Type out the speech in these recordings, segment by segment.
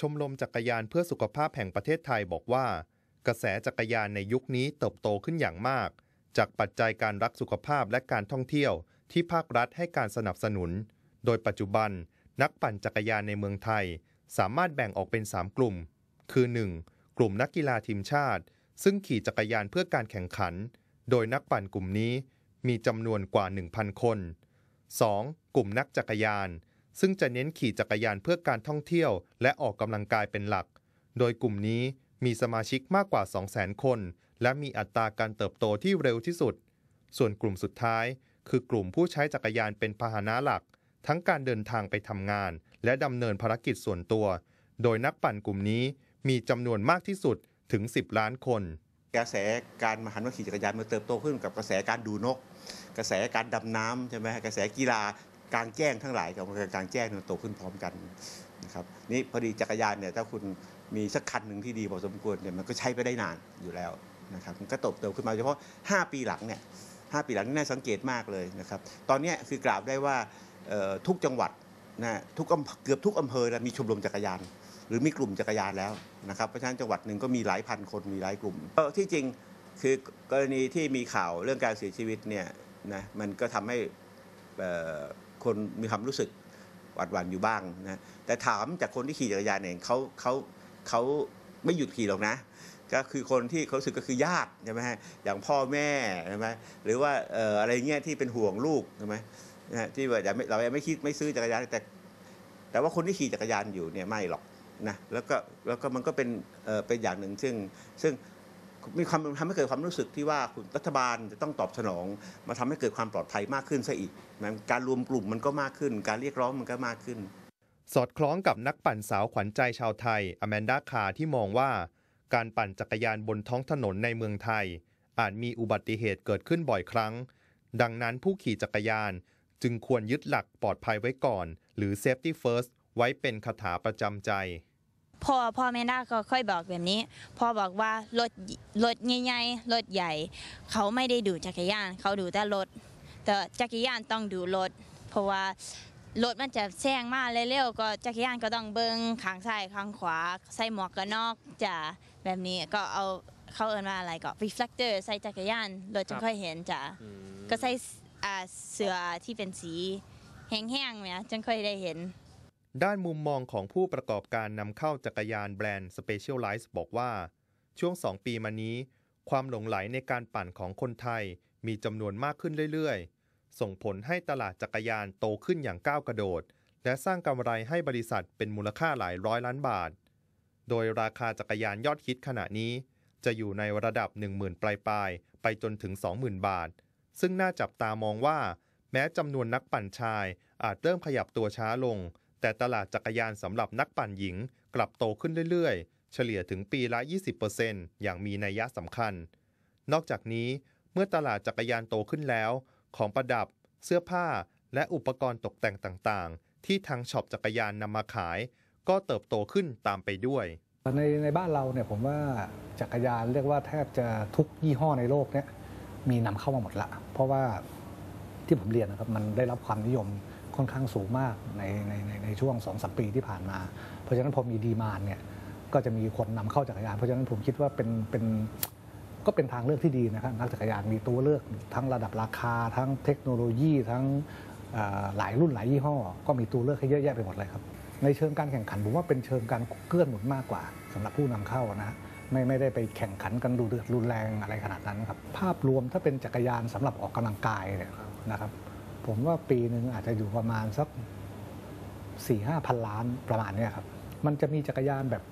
ชมรมจักรยานเพื่อสุขภาพแห่งประเทศไทยบอกว่า กระแสจักรยานในยุคนี้เติบโตขึ้นอย่างมาก จากปัจจัยการรักสุขภาพและการท่องเที่ยวที่ภาครัฐให้การสนับสนุน โดยปัจจุบัน นักปั่นจักรยานในเมืองไทย สามารถแบ่งออกเป็น 3 กลุ่ม คือ 1. กลุ่มนักกีฬาทีมชาติ ซึ่งขี่จักรยานเพื่อการแข่งขัน โดยนักปั่นกลุ่มนี้มีจำนวนกว่า 1,000 คน 2. กลุ่มนักจักรยาน ซึ่งจะเน้นขี่จักรยานเพื่อการท่องเที่ยว และออกกำลังกายเป็นหลัก โดยกลุ่มนี้มีสมาชิกมากกว่า 200,000 คน และมีอัตราการเติบโตที่เร็วที่สุด ส่วนกลุ่มสุดท้าย คือกลุ่มผู้ใช้จักรยานเป็นพาหนะหลัก ทั้งการเดินทางไปทำงาน และดำเนินภารกิจส่วนตัว โดยนักปั่นกลุ่มนี้มีจำนวนมากที่สุดถึง 10 ล้านคน กระแสการมาหันมาขี่จักรยานมันเติบโตขึ้นกับกระแสการดูนก กระแสการดำน้ำใช่ไหมกระแสกีฬา กลางแจ้งทั้งหลายกับกลางแจ้งมันโตขึ้นพร้อมกันนะครับนี่พอดีจักรยานเนี่ยถ้าคุณมีสักคันหนึ่งที่ดีพอสมควรเนี่ยมันก็ใช้ไปได้นานอยู่แล้วนะครับมันก็โตโตขึ้นมาเฉพาะ 5 ปีหลังเนี่ยหปีหลังนี่น่าสังเกตมากเลยนะครับตอนนี้คือกราบได้ว่าทุกจังหวัดนะทุกเกือบทุกอำเภอมีชมรมจักรยานหรือมีกลุ่มจักรยานแล้วนะครับเพราะฉะนั้นจังหวัดหนึ่งก็มีหลายพันคนมีหลายกลุ่มเออที่จริงคือกรณีที่มีข่าวเรื่องการเสียชีวิตเนี่ยนะมันก็ทำให้ คนมีความรู้สึกหวาดหวั่นอยู่บ้างนะแต่ถามจากคนที่ขี่จักรยานเองเขาเขาเขาไม่หยุดขี่หรอกนะ ก็คือคนที่เขาสึกก็คือญาติใช่ไหมฮะอย่างพ่อแม่ใช่ไหมหรือว่าเอ่ออะไรเงี้ยที่เป็นห่วงลูกใช่ไหมนะที่ว่าอย่าไม่เราไม่คิดไม่ซื้อจักรยานแต่ แต่ว่าคนที่ขี่จักรยานอยู่เนี่ยไม่หรอกนะแล้วก็แล้วก็มันก็เป็นเอ่อเป็นอย่างหนึ่งซึ่งซึ่ง มีความทำให้เกิดความรู้สึกที่ว่าคุณรัฐบาลจะต้องตอบสนอง มาทำให้เกิดความปลอดภัยมากขึ้นซะอีกนะการรวมกลุ่มมันก็มากขึ้น การเรียกร้องมันก็มากขึ้น สอดคล้องกับนักปั่นสาวขวัญใจชาวไทยอแมนดาคาที่มองว่า การปั่นจักรยานบนท้องถนนในเมืองไทย อาจมีอุบัติเหตุเกิดขึ้นบ่อยครั้ง ดังนั้นผู้ขี่จักรยานจึงควรยึดหลักปลอดภัยไว้ก่อน หรือ safety first ไว้เป็นคาถาประจำใจ พ่อพ่อแม่ด้าก็ค่อยบอกแบบนี้พ่อบอกว่ารถรถใหญ่ๆรถใหญ่ เขาไม่ได้ดูจักรยาน เขาดูแต่รถ แต่จักรยานต้องดูรถ เพราะว่ารถมันจะแซงมาเร็วๆก็จักรยานก็ต้องเบิ้งข้างซ้ายข้างขวา ใส่หมวกกันน็อกจ้ะแบบนี้ก็เอาเขาเอินว่าอะไรก็ reflector ใส่จักรยานรถจะค่อยเห็นจ้ะก็ใส่อ่าเสื้อที่เป็นสีแห้งๆเนี่ยจึงค่อยได้เห็น ด้านมุมมองของผู้ประกอบการนำเข้าจักรยานแบรนด์ Specialized บอกว่า ช่วง 2 ปีมานี้ ความหลงไหลในการปั่นของคนไทยมีจำนวนมากขึ้นเรื่อยๆ ส่งผลให้ตลาดจักรยานโตขึ้นอย่างก้าวกระโดด และสร้างกำไรให้บริษัทเป็นมูลค่าหลายร้อยล้านบาท โดยราคาจักรยานยอดฮิตขณะนี้ จะอยู่ในระดับ 10,000 ปลายๆไปจนถึง 20,000 บาท ซึ่งน่าจับตามองว่า แม้จำนวนนักปั่นชายอาจเริ่มขยับตัวช้าลง แต่ตลาดจักรยานสำหรับนักปั่นหญิง กลับโตขึ้นเรื่อยๆ เฉลี่ยถึงปีละ 20%อย่างมีนัยยะสำคัญ นอกจากนี้เมื่อตลาดจักรยานโตขึ้นแล้ว ของประดับ เสื้อผ้า และอุปกรณ์ตกแต่งต่างๆ ที่ทางช็อปจักรยานนำมาขาย ก็เติบโตขึ้นตามไปด้วยในในบ้านเราเนี่ยผมว่าจักรยานเรียกว่าแทบจะทุกยี่ห้อในโลกเนี่ยมีนำเข้ามาหมดละ เพราะว่าที่ผมเรียนนะครับมันได้รับความนิยม ค่อนข้างสูงมากในในในในช่วง2อสปีที่ผ่านมา เพราะฉะนั้นพอมีดีมานเนี่ยก็จะมีคนนำเข้าจักรยาน เพราะฉะนั้นผมคิดว่าเป็นเป็นก็เป็นทางเลือกที่ดีนะครับนักจักรยานมีตัวเลือกทั้งระดับราคา ทั้งเทคโนโลยี ทั้งหลายรุ่นหลายยี่ห้อ ก็มีตัวเลือกให้เยอะแยะไปหมดเลยครับ ในเชิงการแข่งขันผมว่าเป็นเชิงการเกื้อหนุนมากกว่าสำหรับผู้นำเข้านะไม่ไม่ได้ไปแข่งขันกันดูเดือดรุนแรงอะไรขนาดนั้นครับภาพรวมถ้าเป็นจักรยานสำหรับออกกำลังกายเนี่ยนะครับ ผมว่าปีหนึ่งอาจจะอยู่ประมาณสักสี่ห้าพันล้านประมาณนี้ครับมันจะมีจักรยานแบบ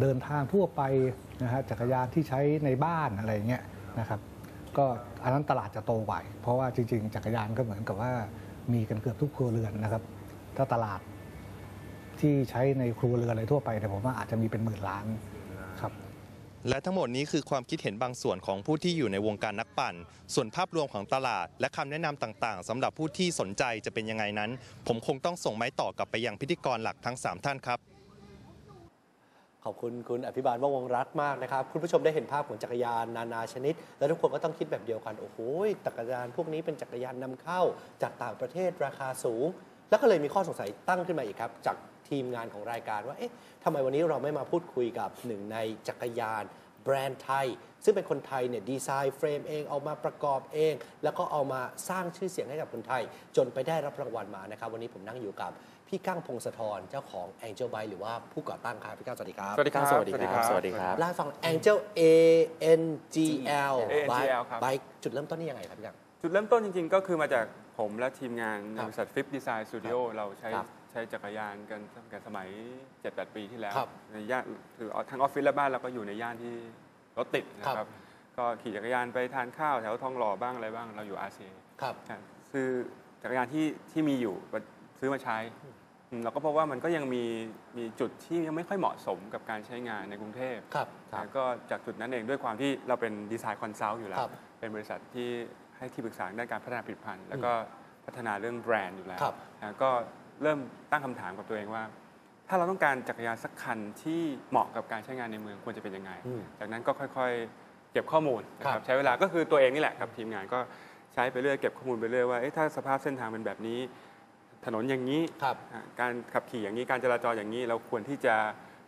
เดินทางทั่วไปนะฮะจักรยานที่ใช้ในบ้านอะไรเงี้ยนะครับ ก็อันนั้นตลาดจะโตกว่าเพราะว่าจริง ๆ จักรยานก็เหมือนกับว่ามีกันเกือบทุกครัวเรือนนะครับ ถ้าตลาดที่ใช้ในครัวเรือนอะไรทั่วไปเนี่ยผมว่าอาจจะมีเป็นหมื่นล้าน และทั้งหมดนี้คือความคิดเห็นบางส่วนของผู้ที่อยู่ในวงการนักปั่น ส่วนภาพรวมของตลาด และคำแนะนำต่างๆสำหรับผู้ที่สนใจจะเป็นยังไงนั้น ผมคงต้องส่งไม้ต่อกลับไปยังพิธีกรหลักทั้ง 3 ท่านครับ ขอบคุณคุณอภิบาลว่าวงรัตมากนะครับ คุณผู้ชมได้เห็นภาพของจักรยานนานาชนิด แล้วทุกคนก็ต้องคิดแบบเดียวกัน โอ้โหจักรยานพวกนี้เป็นจักรยานนำเข้าจากต่างประเทศราคาสูง แล้วก็เลยมีข้อสงสัยตั้งขึ้นมาอีกครับจาก ทีมงานของรายการว่า เอ๊ะทำไมวันนี้เราไม่มาพูดคุยกับหนึ่งในจักรยานแบรนด์ไทย ซึ่งเป็นคนไทยเนี่ยดีไซน์เฟรมเองเอามาประกอบเอง แล้วก็เอามาสร้างชื่อเสียงให้กับคนไทย จนไปได้รับรางวัลมานะครับ วันนี้ผมนั่งอยู่กับพี่ก้างพงศธรเจ้าของ Angel Bike หรือว่าผู้ก่อตั้งครับพี่ก้างสวัสดีครับ สวัสดีครับ สวัสดีครับ สวัสดีครับเล่าให้ฟัง Angel A N G L ANGL ครับ Bike จุดเริ่มต้นนี่ยังไงครับพี่ก้างจุดเริ่มต้นจริงๆ ก็คือมาจากผมและทีมงานในครับบริษัทฟิปดีไซน์สตูดิโอเราใช้ครับใช้จักรยานกันตั้งแต่สมัย 7-8 ปีที่แล้ว ครับในย่านคือทั้งออฟฟิศและบ้านเราก็อยู่ในย่านที่รถติดนะคครัรับ บ ก็ขี่จักรยานไปทานข้าวแถวทองหล่อบ้างอะไรบ้างเราอยู่อาเซียครับ ซื้อจักรยานที่ที่มีอยู่ซื้อมาใช้อืมเราก็พบว่ามันก็ยังมีมีจุดที่ยังไม่ค่อยเหมาะสมกับการใช้งานในกรุงเทพ ครับแล้วก็จากจุดนั้นเองด้วยความที่เราเป็นดีไซน์คอนซัลท์อยู่แล้ควรับเป็นบริษัทที่ให้ที่ปรึกษาด้านการพัฒนาผลิตภัณฑ์ แล้วก็พัฒนาเรื่องแบรนด์อยู่แล้วครับ นะก็ เริ่มตั้งคำถามกับตัวเองว่า ถ้าเราต้องการจักรยานสักคันที่เหมาะกับการใช้งานในเมืองควรจะเป็นยังไงอืมจากนั้นก็ค่อยๆ เก็บข้อมูลนะคครัรับบใช้เวลาก็คือตัวเองนี่แหละกับทีมงานก็ใช้ไปเรื่อยเก็บข้อมูลไปเรื่อยว่าเอ๊ะถ้าสภาพเส้นทางเป็นแบบนี้ ถนนอย่างนี้ครับอ่าการขับขี่อย่างนี้การจราจรอย่างนี้ เราควรที่จะ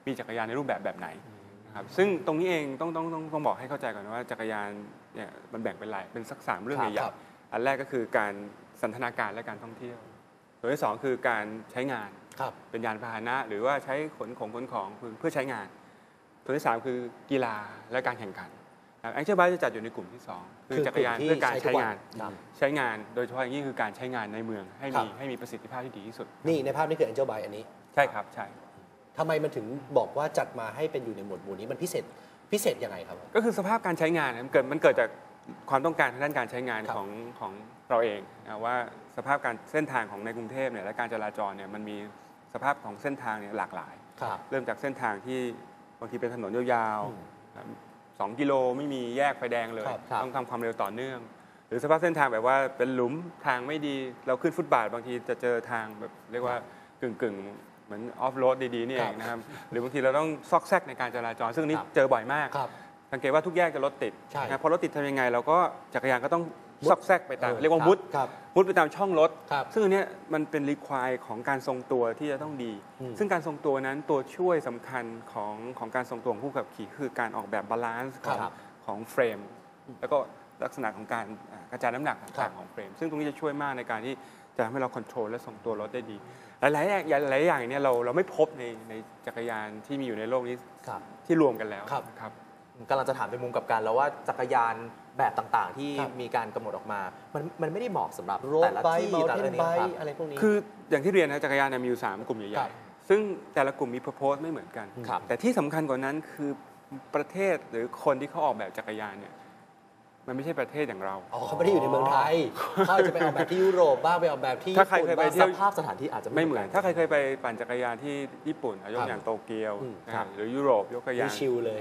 มีจักรยานในรูปแบบแบบไหนนะครับซึ่งตรงนี้เองต้องต้องต้องต้องบอกให้เข้าใจก่อนว่าจักรยานเนี่ยมันแบ่งเป็นหลายเป็นสักสามเรื่องครับใหญ่ครับๆอันแรกก็คือการสันทนาการและการท่องเที่ยว ส่วนที่สองคือการใช้งานครับเป็นยานพาหนะ หรือว่าใช้ขนของขนของเพื่อใช้งานส่วนที่สามคือกีฬาและการแข่งขันแองเจิลไบจะจัดอยู่ในกลุ่มที่สองคือจักรยานเพื่อการใช้งานครับใช้งานโดยเฉพาะอย่างยิ่งคือการใช้งานในเมืองให้ครัมีบให้มีประสิทธิภาพที่ดีที่สุด นี่ในภาพนี้คือ Angel Bike อันนี้ใช่ครับใช่ทำไมมันถึงบอกว่าจัดมาให้เป็นอยู่ในหมวดหมู่นี้มันพิเศษพิเศษยังไงครับ ก็คือสภาพการใช้งานนะมันเกิดมันเกิดจากความต้องการทางด้านการใช้งานครับของของเราเองนะว่า สภาพการเส้นทางของในกรุงเทพเนี่ยและการจราจรเนี่ยมันมีสภาพของเส้นทางเนี่ยหลากหลาย ครับเริ่มจากเส้นทางที่บางทีเป็นถนนยาวอืมๆครับสองกิโลไม่มีแยกไฟแดงเลย ครับครับ ต้องทำความเร็วต่อเนื่อง หรือสภาพเส้นทางแบบว่าเป็นหลุมทางไม่ดีเราขึ้นฟุตบาท บางทีจะเจอทางแบบเรียกว่ากึ่งกึ่งๆเหมือนออฟโรดดีๆนี่เองนะครับหรือบางทีเราต้องซอกแซกในการจราจร ซึ่งอันนี้ครับ เจอบ่อยมาก ครับ สังเกตว่าทุกแยกจะรถติดใช่ นะครับพอรถติดทำยังไง เราก็จักรยานก็ต้องมุด ซอกแซกไปตามเออเรียกว่าครับมุดครับมุดไปตามช่องรถครับซึ่งอันเนี้ยมันเป็นรีควายของการทรงตัวที่จะต้องดีอืมซึ่งการทรงตัวนั้นตัวช่วยสำคัญของของการทรงตัวของผู้ขับขี่ คือการออกแบบบาลานซ์ของครับของเฟรม แล้วก็ลักษณะของการอ่ากระจายน้ำหนักครัต่างบๆของเฟรม ซึ่งตรงนี้จะช่วยมากในการที่จะทำให้เราควบคุมและทรงตัวรถได้ดี หลายๆอย่างหลายๆอย่างเนี่ยเราเราไม่พบในในจักรยานที่มีอยู่ในโลกนี้ครับที่รวมกันแล้วครับครับกำลังจะถามในมุมกลับกันแล้วว่าจักรยาน แบบต่างๆ ที่ครับมีการกำหนดออกมา มันมันไม่ได้เหมาะสำหรับโรดแต่ละไบที่ค์มาแต่เทละนนี้ไบครับค์อะไรพวกนี้คืออย่างที่เรียนนะจักรยานเนี่ยมีอยู่ 3 กลุ่มคใหรัญ่บๆซึ่งแต่ละกลุ่มมี purpose ไม่เหมือนกันครับแต่ที่สำคัญกว่านั้นคือประเทศหรือคนที่เขาออกแบบจักรยานเนี่ยมันไม่ใช่ประเทศอย่างเรา อ๋อเขาไม่ได้อยู่ในเมืองไทย เขาอาจจะไปออกแบบที่ยุโรปบ้างไปออกแบบที่ถ้าใครญี่ปุ่นเคยไปบ้างเที่สยวภาพสถานที่อาจจะไม่เหมือนกัถ้าใครเคยไปปั่นจักรยานที่ญี่ปุ่นอะยกครับอย่างโตเกียวอืมนะครับหรือยุโรปยกตัวอนี่ย่างชิลเลย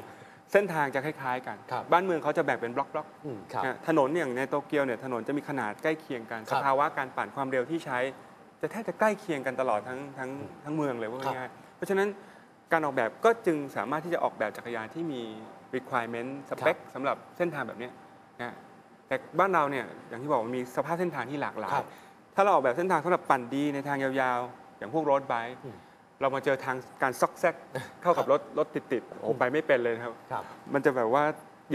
เส้นทางจะคล้ายๆ กัน ครับบ้านเมืองเขาจะแบ่งเป็นบล็อกอืมครับๆนะถนนอย่างในโตเกียวเนี่ยถนนจะมีขนาดใกล้เคียงกันคสรับภาวะการปั่นความเร็วที่ใช้ จะแทบจะใกล้เคียงกันตลอดทั้งทั้งทั้งเมืองเลยว่าครับง่ายๆเพราะฉะนั้นการออกแบบก็จึงสามารถที่จะออกแบบจักรยานที่มี requirement สเปคสำหรับเส้นทางแบบเนี้ยนะแต่บ้านเราเนี่ยอย่างที่บอกมันมีสภาพเส้นทางที่หลากหลายครับ ถ้าเราออกแบบเส้นทางสำหรับปั่นดีในทางยาวๆ อย่างพวกรถไบค์อืม เรามาเจอทางการซอกแซกเข้ากับรถรถติดๆโอ้ไปไม่เป็นเลยนะครับครับ มันจะแบบว่า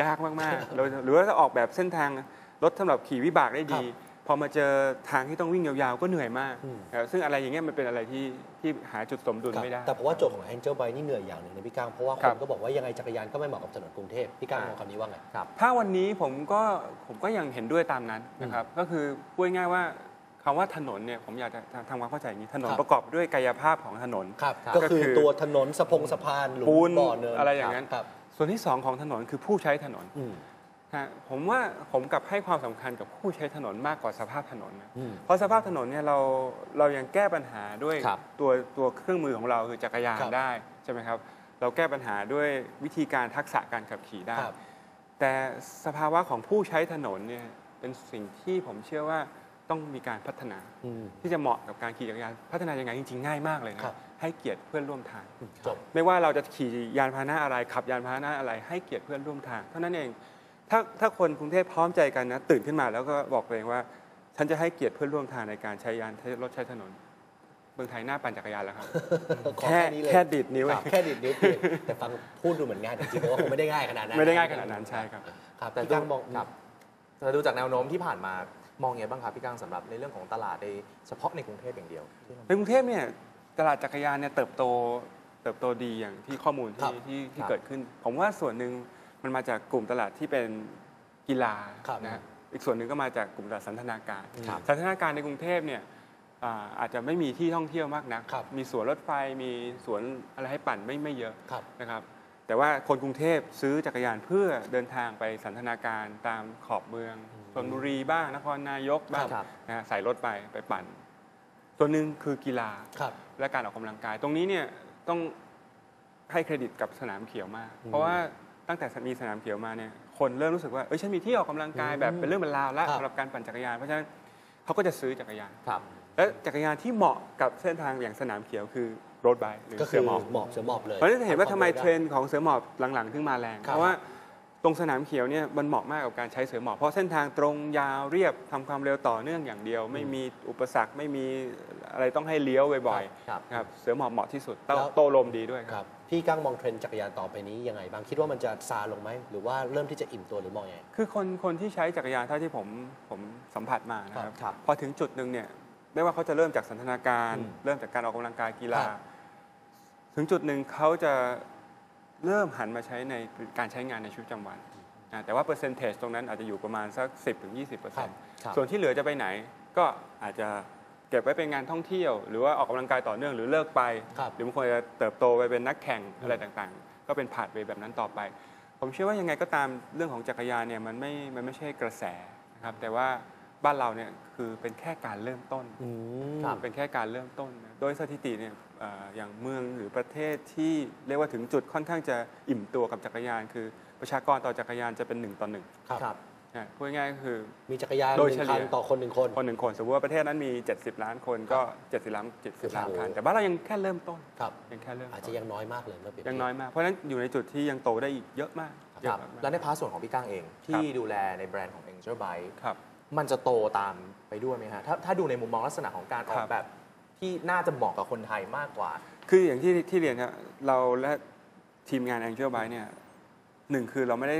ยากมากๆเราหรือว่าถ้าออกแบบเส้นทางรถสำหรับขี่วิบากได้ดี พอมาเจอทางที่ต้องวิ่งยาวๆ ก็เหนื่อยมากอืมนะครับซึ่งอะไรอย่างเงี้ยมันเป็นอะไรที่ที่หาจุดสมดุลครับไม่ได้ แต่ผมว่าโจทย์ของ Angel Bike นี่เหนื่อยอย่างหนึ่งนะพี่ก้าง เพราะว่าคครันบก็บอกว่ายังไงจักรยานก็ไม่เหมาะกับถนนกรุงเทพพี่ก้างมองคำนี้ว่าไงถ้าวันนี้ผมก็ผมก็ยังเห็นด้วยตามนั้นนะครับ ก็คือพูดง่ายๆว่า คำว่าถนนเนี่ยผมอยากจะทำความเข้าใจอย่างนี้ถนนครับ ประกอบด้วยกายภาพของถนน ครับครับก็คือก็คือตัวถนนสะพงสะพานหลุมปูนบ่อเนินอะไรอย่างนั้น ครับส่วนที่สองของถนนคือผู้ใช้ถนนอืม ฮะผมว่าผมกลับให้ความสำคัญกับผู้ใช้ถนนมากกว่าสภาพถนนนะอืมเพราะสภาพถนนเนี่ยเราเรายังแก้ปัญหาด้วยครับตัวตัวเครื่องมือของเราคือจักรยานครับได้ใช่ไหมครับเราแก้ปัญหาด้วยวิธีการทักษะการขับขี่ได้ ครับ แต่สภาวะของผู้ใช้ถนนเนี่ยเป็นสิ่งที่ผมเชื่อว่า ต้องมีการพัฒนาอืมที่จะเหมาะกับการขี่จักรยานพัฒนายังไงจริงๆง่ายมากเลยนะครับให้เกียรติเพื่อนร่วมทางจบไม่ว่าเราจะขี่ยานพาหนะอะไรขับยานพาหนะอะไร ให้เกียรติเพื่อนร่วมทางเท่านั้นเองถ้าถ้าคนกรุงเทพพร้อมใจกันนะตื่นขึ้นมาแล้วก็บอกตัวเองว่า ฉันจะให้เกียรติเพื่อนร่วมทางในการใช้ยานใช้รถใช้ถนนมืองไทยน่าปั่นจักรยานแล้วครับขอแค่แค่นี้เลยแค่ดีดนิ้วครับแค่ดีดนิ้วเปลี่ยนแต่ฟังพูดดูเหมือนง่ายแต่จริงๆว่าคงไม่ได้ง่ายขนาดนั้นไม่ได้ง่ายขนาดนั้นใช่ครับครับ แต่พี่ดูก้างมองครับแต่ดูจากแนวโน้มที่ผ่านมา มองไงบ้างครับพี่ก้างสำหรับในเรื่องของตลาดในเฉพาะในกรุงเทพอย่างเดียวที่เราในกรุงเทพเนี่ยตลาดจักรยานเนี่ยเติบโตเติบโตดีอย่างที่ข้อมูลครัที่บที่ที่ครับเกิดขึ้น ผมว่าส่วนหนึ่งมันมาจากกลุ่มตลาดที่เป็นกีฬาครับนะฮะอีกส่วนหนึ่งก็มาจากกลุ่มตลาดสันทนาการครับสันทนาการในกรุงเทพเนี่ยอ่าอาจจะไม่มีที่ท่องเที่ยวมากนักครับมีสวนรถไฟมีสวนอะไรให้ปั่นไม่ไม่เยอะครับนะครับแต่ว่าคนกรุงเทพซื้อจักรยานเพื่อเดินทางไปสันทนาการตามขอบเมือง ชลบุรีบ้างนครนายกบ้างครับนะฮะใส่รถไปไปปั่นส่วนหนึ่งคือกีฬาครับและการออกกำลังกาย ตรงนี้เนี่ยต้องให้เครดิตกับสนามเขียวมากอืมเพราะว่าตั้งแต่มีสนามเขียวมาเนี่ยคนเริ่มรู้สึกว่าเอ้ยฉันมีที่ออกกำลังกายแบบเป็นเรื่องเป็นราวแล้วครับสำหรับการปั่นจักรยานเพราะฉะนั้นเขาก็จะซื้อจักรยานครับและจักรยานที่เหมาะกับเส้นทางอย่างสนามเขียวคือโรดไบค์หรือก็คืเสืออหมอบหมอบเสือหมอบเลยเพราะฉะนั้นจะเห็นว่าทำไมด้เทรนด์ของเสือหมอบหลังๆถึงมาแรงครับเพราะว่า ตรงสนามเขียวเนี่ยมันเหมาะมากกับการใช้เสือหมอบเพราะเส้นทางตรงยาวเรียบทำความเร็วต่อเนื่องอย่างเดียว ไม่มีอุปสรรคไม่มีอะไรต้องให้เลี้ยวบ่อยครับๆนะครับเสือหมอบเหมาะที่สุดโตแล้ว โตลมดีด้วยคครัรับ บพี่ก้างมองเทรนด์จักรยานต่อไปนี้ยังไงบ้างคิดว่ามันจะซาลงไหมหรือว่าเริ่มที่จะอิ่มตัวหรือมองยังไง คือคนคนที่ใช้จักรยานเท่าที่ผมผมสัมผัสมานะครับครับพอถึงจุดหนึ่งเนี่ยไม่ว่าเขาจะเริ่มจากสันทนาการ อืมเริ่มจากการออกกำลังกายกีฬา ครับ ถึงจุดหนึ่งเขาจะ เริ่มหันมาใช้ในการใช้งานในชีวิตประจำวันนะแต่ว่าเปอร์เซนเทจตรงนั้นอาจจะอยู่ประมาณสัก 10-20%ครับครับส่วนที่เหลือจะไปไหนก็อาจจะเก็บไว้เป็นงานท่องเที่ยว หรือว่าออกกำลังกายต่อเนื่องหรือเลิกไปครับหรือบางคนจะเติบโตไปเป็นนักแข่งอะไรต่างๆ ก็เป็นผ่านไปแบบนั้นต่อไป ผมเชื่อว่ายังไงก็ตามเรื่องของจักรยานเนี่ยมันไม่มันไม่ใช่กระแสนะครับแต่ว่าบ้านเราเนี่ยคือเป็นแค่การเริ่มต้นอืมครับเป็นแค่การเริ่มต้นนะโดยสถิติเนี่ยเอ่ออย่างเมืองหรือประเทศที่เรียกว่าถึงจุดค่อนข้างจะอิ่มตัวกับจักรยาน คือประชากรต่อจักรยานจะเป็นหนึ่งต่อหนึ่งครับครับนะพูดง่ายๆก็คือมีจักรยานโดยหนึ่งเฉลี่คัยนต่อคนหนึ่งคนคนหนึ่งคน สมมติว่าประเทศนั้นมี 70 ล้านคนก็ 70ล้าน70ล้านโอ้โหคัน แต่บ้านเรายังแค่เริ่มต้นครับยังแค่เริ่มอาจต้จะนยังน้อยมากเลยเมื่อเปรีบยังเทีบน้อยมากเพราะฉะนั้นอยู่ในจุดที่ยังโตได้อีกเยอะมากเยคอะรับมากและในพาร์ทส่วนของพี่ก้างเอง ที่ดูแลในแบรนด์ของ Angel Bike ครับมันจะโตตามไปด้วยไหมฮะถ้าถ้าดูในมุมมองลักษณะของการออครักบแบบ ที่น่าจะเหมาะกับคนไทยมากกว่า คืออย่างที่ที่เรียนครับเราและทีมงาน Angel b y เนี่ยหนึ่งคือเราไม่ได้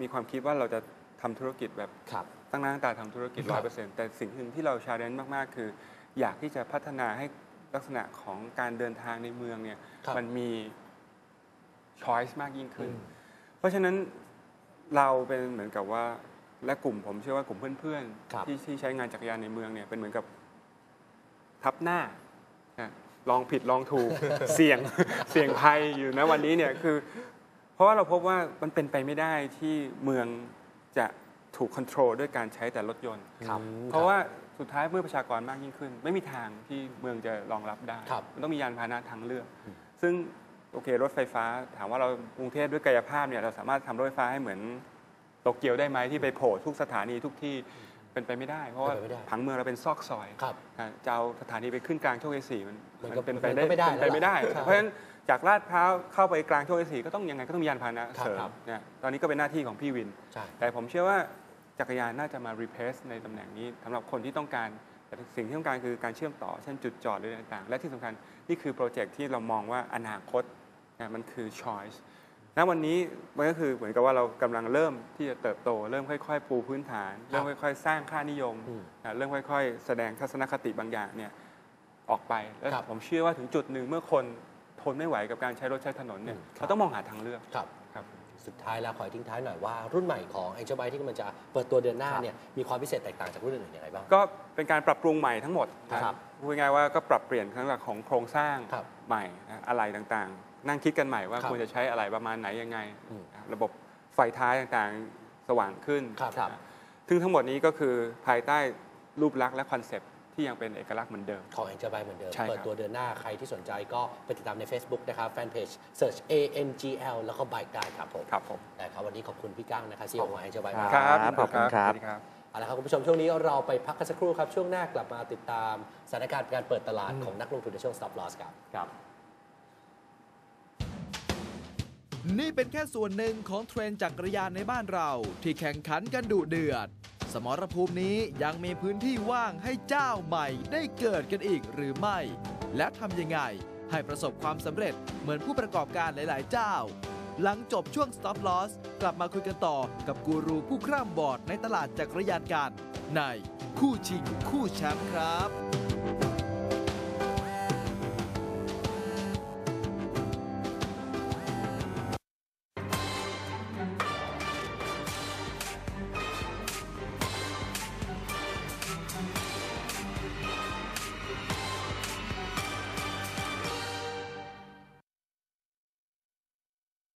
มีความคิดว่าเราจะทำธุรกิจแบบครับตั้งหน้าตั้งตาทำธุรกิจคร้รัอบยเปอร์เซ็นต์แต่สิ่งหนึ่งที่เราชาเลนจ์มาก ๆ คือ อยากที่จะพัฒนาให้ลักษณะของการเดินทางในเมืองเนี่ยครับมันมีช้อยส์มากยิ่งขึ้นอืมเพราะฉะนั้นเราเป็นเหมือนกับว่าและกลุ่มผมเชื่อว่ากลุ่มเพื่อนครับๆที่ที่ใช้งานจักรยานในเมืองเนี่ยเป็นเหมือนกับ ทับหน้านะลองผิดลองถูกเสี่ยงเสี่ยงภัยอยู่นะวันนี้เนี่ยคือ เพราะว่าเราพบว่ามันเป็นไปไม่ได้ที่เมืองจะถูกคอนโทรลด้วยการใช้แต่รถยนต์ครับอืมเพราะว่าสุดท้ายเมื่อประชากรมากยิ่งขึ้น ไม่มีทางที่เมืองจะรองรับได้ครับมันต้องมียานพาหนะทางเลือก ซึ่งโอเครถไฟฟ้า ถามว่าเรากรุงเทพด้วยกายภาพเนี่ยเราสามารถทำรถไฟฟ้าให้เหมือนโตเกียวได้ไหมที่ไปโผล่ทุกสถานีทุกที่ เป็นไปไม่ได้ เพราะว่าเป็นไปไม่ได้ผังเมืองเราเป็นซอกซอยครับอะจะเอาสถานีไปขึ้นกลางโชคชัยสี่มันมันก็เป็นไปมันได้ก็ไม่ได้เป็นไปไม่ได้ แล้วล่ะเพราะฉะนั้นจากลาดพร้าวเข้าไปกลางโชคชัยสี่ก็ต้องยังไงก็ต้องมียานพาหนะครับเสริมครับ เนี่ยตอนนี้ก็เป็นหน้าที่ของพี่วิน ใช่ แต่ผมเชื่อว่าจักรยานน่าจะมา replace ในตำแหน่งนี้สำหรับคนที่ต้องการแต่สิ่งที่ต้องการคือการเชื่อมต่อ เช่นจุดจอดหรืออะไรต่างๆ และที่สำคัญ นี่คือโปรเจกต์ที่เรามองว่าอนาคตนะมันคือ choice ณวันนี้มันก็คือเหมือนกับว่าเรากำลังเริ่มที่จะเติบโต เริ่มค่อย ๆ ปูพื้นฐาน เริ่มค่อย ๆ สร้างค่านิยมอืมนะเริ่มค่อย ๆ แสดงทัศนคติบางอย่างเนี่ยออกไปแล้วครับผมเชื่อว่าถึงจุดหนึ่งเมื่อคนทนไม่ไหวกับการใช้รถใช้ถนนเนี่ยอืมเขาต้องมองหาทางเลือกครับครับสุดท้ายแล้วขอทิ้งท้ายหน่อยว่ารุ่นใหม่ของ Angel Bike ที่กำลังจะเปิดตัวเดือนหน้าเนี่ยมีความพิเศษแตกต่างจากรุ่นอื่นๆยังไงบ้าง ก็เป็นการปรับปรุงใหม่ทั้งหมดนะครับพูดง่ายๆว่าก็ปรับเปลี่ยนทั้งหลักของโครงสร้างครับใหม่นะอะไรต่างๆ นั่งคิดกันใหม่ว่าครับควรจะใช้อะไรประมาณไหนยังไง อืมระบบไฟท้ายต่างๆสว่างขึ้นครับครับนะซึ่งทั้งหมดนี้ก็คือภายใต้รูปลักษณ์และคอนเซปต์ที่ยังเป็นเอกลักษณ์เหมือนเดิม ของ Angel Bike เหมือนเดิม ใช่ครับ เปิดตัวเดือนหน้าใครที่สนใจก็ไปติดตามใน Facebook นะครับแฟนเพจ search A N G L แล้วก็ Bike ได้ครับผมครับผม แต่ครับวันนี้ขอบคุณพี่ก้างนะครับซีอีโอของ Angel Bike ครัมากบขอบคุณครับ สวัสดีครับ เอาละครับคุณผู้ชมช่วงนี้เราไปพักกันสักครู่ครับ ช่วงหน้ากลับมาติดตามสถานการณ์การเปิดตลาดของนักลงทุนในช่วง stop loss ครับ ครับ นี่เป็นแค่ส่วนหนึ่งของเทรนด์จักรยานในบ้านเรา ที่แข่งขันกันดุเดือด สมรภูมินี้ยังมีพื้นที่ว่างให้เจ้าใหม่ได้เกิดกันอีกหรือไม่ และทำยังไงให้ประสบความสำเร็จเหมือนผู้ประกอบการหลาย ๆ เจ้า หลังจบช่วง stop loss กลับมาคุยกันต่อกับกูรูผู้คร่ำบอดในตลาดจักรยานกันในคู่ชิงคู่แชมป์ครับ